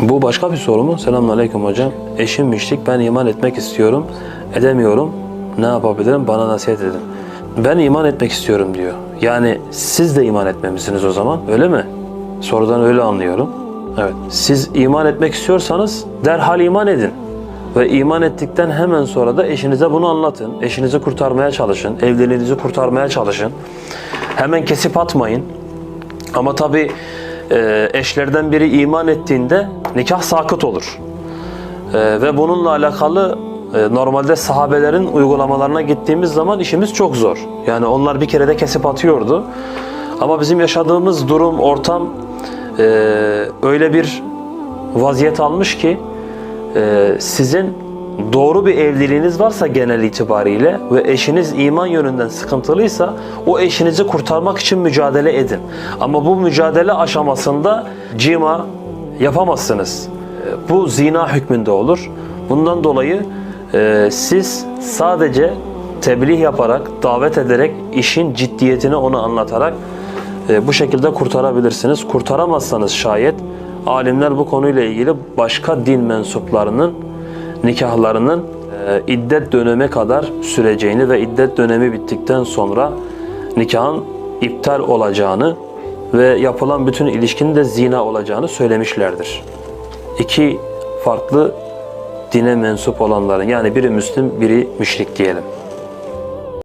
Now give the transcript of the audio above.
Bu başka bir soru mu? Selamünaleyküm hocam. Eşim müşrik, ben iman etmek istiyorum, edemiyorum. Ne yapabilirim? Bana nasihat edin. Ben iman etmek istiyorum diyor. Yani siz de iman etmemişsiniz o zaman, öyle mi? Sorudan öyle anlıyorum. Evet. Siz iman etmek istiyorsanız derhal iman edin. Ve iman ettikten hemen sonra da eşinize bunu anlatın. Eşinizi kurtarmaya çalışın. Evliliğinizi kurtarmaya çalışın. Hemen kesip atmayın. Ama tabi eşlerden biri iman ettiğinde nikah sakıt olur. E, ve bununla alakalı e, normalde sahabelerin uygulamalarına gittiğimiz zaman işimiz çok zor. Yani onlar bir kere de kesip atıyordu. Ama bizim yaşadığımız durum, ortam e, öyle bir vaziyet almış ki e, sizin doğru bir evliliğiniz varsa genel itibariyle ve eşiniz iman yönünden sıkıntılıysa o eşinizi kurtarmak için mücadele edin. Ama bu mücadele aşamasında cima yapamazsınız. E, Bu zina hükmünde olur. Bundan dolayı e, siz sadece tebliğ yaparak, davet ederek, işin ciddiyetini ona anlatarak e, bu şekilde kurtarabilirsiniz. Kurtaramazsanız şayet alimler bu konuyla ilgili başka din mensuplarının nikahlarının e, iddet dönemi kadar süreceğini ve iddet dönemi bittikten sonra nikahın iptal olacağını ve yapılan bütün ilişkinin de zina olacağını söylemişlerdir. İki farklı dine mensup olanların yani biri Müslüm biri müşrik diyelim.